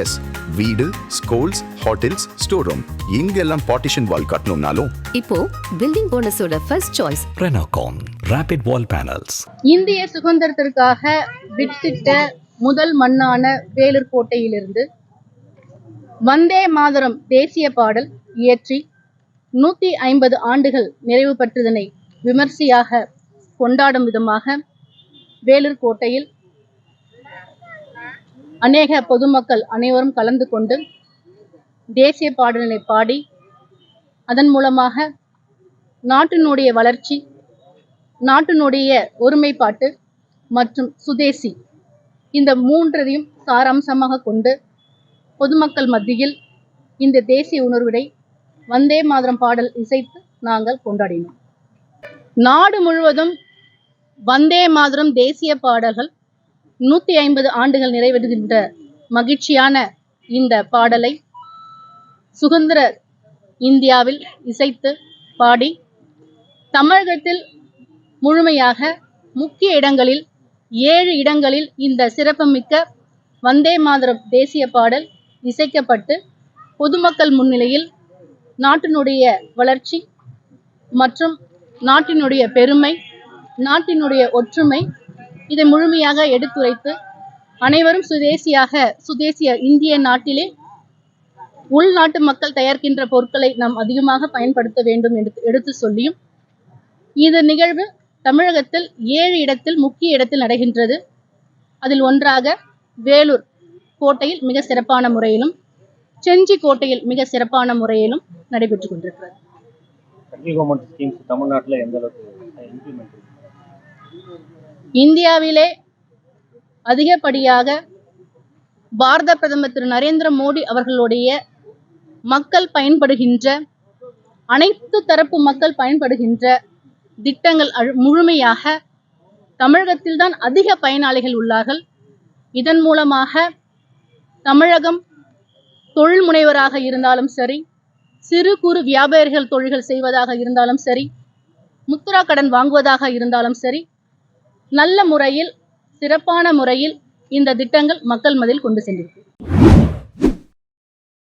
S வீடு schools hotels store room இங்கெல்லாம் partition wall கட்டணும்னாலும். இப்போ building போனஸோட first choice Renocon Rapid Wall Panels. இந்திய சுதந்திரத்திற்காக வித்திட்ட முதல் மண்ணான வேலூர் கோட்டையிலிருந்து வந்தே மாதரம் தேசிய பாடல் இயற்றி நூத்தி ஐம்பது ஆண்டுகள் நிறைவு பெற்றதனை விமர்சையாக கொண்டாடும் விதமாக வேலூர் கோட்டையில் அநேக பொதுமக்கள் அனைவரும் கலந்து கொண்டு தேசிய பாடலினை பாடி அதன் மூலமாக நாட்டினுடைய வளர்ச்சி நாட்டினுடைய ஒருமைப்பாட்டு மற்றும் சுதேசி இந்த மூன்றதையும் சாராம்சமாக கொண்டு பொதுமக்கள் மத்தியில் இந்த தேசிய உணர்வினை வந்தே மாதரம் பாடல் இசைத்து நாங்கள் கொண்டாடினோம். நாடு முழுவதும் வந்தே மாதரம் தேசிய பாடல்கள் நூற்றி ஐம்பது ஆண்டுகள் நிறைவேறுகின்ற மகிழ்ச்சியான இந்த பாடலை சுதந்திர இந்தியாவில் இசைத்து பாடி தமிழகத்தில் முழுமையாக முக்கிய இடங்களில் ஏழு இடங்களில் இந்த சிறப்புமிக்க வந்தே மாதரம் தேசிய பாடல் இசைக்கப்பட்டு பொதுமக்கள் முன்னிலையில் நாட்டினுடைய வளர்ச்சி மற்றும் நாட்டினுடைய பெருமை நாட்டினுடைய ஒற்றுமை இதை முழுமையாக எடுத்துரைத்து அனைவரும் சுதேசியாக சுதேசிய இந்திய நாட்டிலே உள்நாட்டு மக்கள் தயாரிக்கின்ற பொருட்களை நாம் அதிகமாக பயன்படுத்த வேண்டும் என்று எடுத்து சொல்லியும் இந்த நிகழ்வு தமிழகத்தில் ஏழு இடத்தில் முக்கிய இடத்தில் நடைகின்றது. அதில் ஒன்றாக வேலூர் கோட்டையில் மிக சிறப்பான முறையிலும் செஞ்சி கோட்டையில் மிக சிறப்பான முறையிலும் நடைபெற்றுக் கொண்டிருக்கிறது. தமிழ்நாட்டில் எந்த அளவுக்கு இந்தியாவிலே அதிகப்படியாக பாரத பிரதமர் திரு நரேந்திர மோடி அவர்களுடைய மக்கள் பயன்படுகின்ற அனைத்து தரப்பு மக்கள் பயன்படுகின்ற திட்டங்கள் முழுமையாக தமிழகத்தில்தான் அதிக பயனாளிகள் உள்ளார்கள். இதன் மூலமாக தமிழகம் தொழில் முனைவராக இருந்தாலும் சரி சிறு குறு வியாபாரிகள் தொழில்கள் செய்வதாக இருந்தாலும் சரி முத்ரா கடன் வாங்குவதாக இருந்தாலும் சரி நல்ல முறையில் சிறப்பான முறையில் இந்த திட்டங்கள் மக்கள் மதில் கொண்டு சென்றிருக்கு.